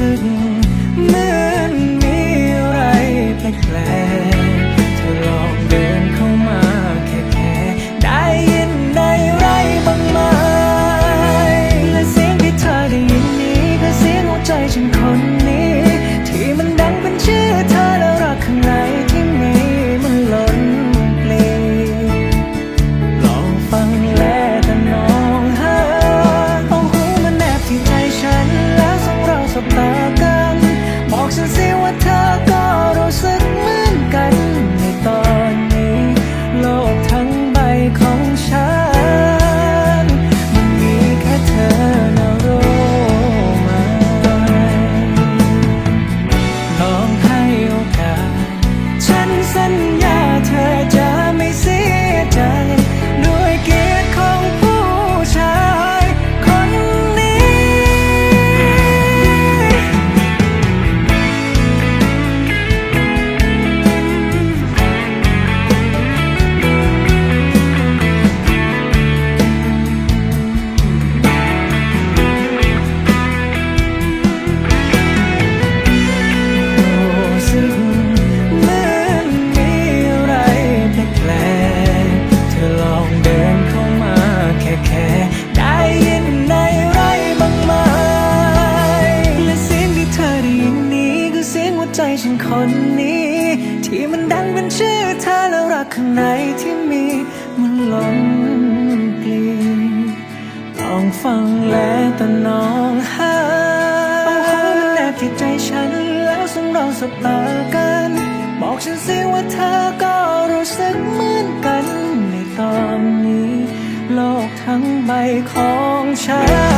certain คนนี้ ที่มันดังเป็นชื่อเธอแล้วรักข้างในที่มีมันหลงกลิ่ลองฟังแล้วแต่น้องหาเอาหัวมันแนบที่ใจฉันแล้วสงเราสบตากัน บอกฉันสิว่าเธอก็รู้สึกเหมือนกันในตอนนี้ โลกทั้งใบของฉัน